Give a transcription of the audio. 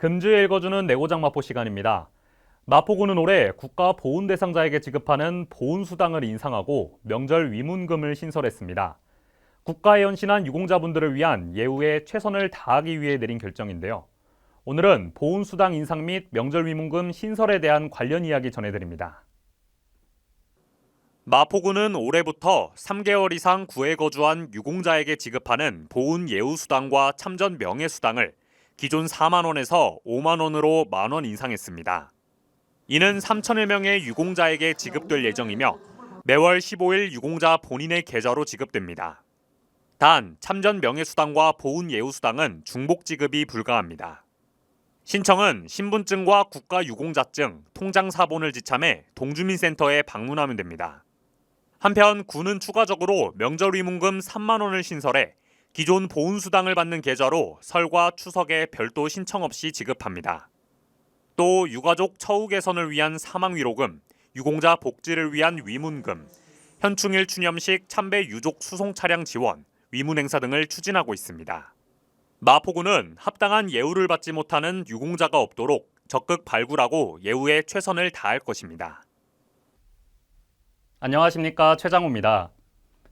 금주에 읽어주는 내고장 마포 시간입니다. 마포구는 올해 국가 보훈 대상자에게 지급하는 보훈 수당을 인상하고 명절 위문금을 신설했습니다. 국가에 헌신한 유공자분들을 위한 예우에 최선을 다하기 위해 내린 결정인데요. 오늘은 보훈 수당 인상 및 명절 위문금 신설에 대한 관련 이야기 전해드립니다. 마포구는 올해부터 3개월 이상 구에 거주한 유공자에게 지급하는 보훈 예우 수당과 참전 명예 수당을 기존 4만 원에서 5만 원으로 만 원 인상했습니다. 이는 3천여 명의 유공자에게 지급될 예정이며 매월 15일 유공자 본인의 계좌로 지급됩니다. 단 참전 명예 수당과 보훈 예우 수당은 중복 지급이 불가합니다. 신청은 신분증과 국가 유공자증, 통장 사본을 지참해 동주민센터에 방문하면 됩니다. 한편 군은 추가적으로 명절 위문금 3만 원을 신설해 기존 보훈 수당을 받는 계좌로 설과 추석에 별도 신청 없이 지급합니다. 또 유가족 처우 개선을 위한 사망 위로금, 유공자 복지를 위한 위문금, 현충일 추념식 참배 유족 수송 차량 지원, 위문 행사 등을 추진하고 있습니다. 마포구는 합당한 예우를 받지 못하는 유공자가 없도록 적극 발굴하고 예우에 최선을 다할 것입니다. 안녕하십니까 최장우입니다.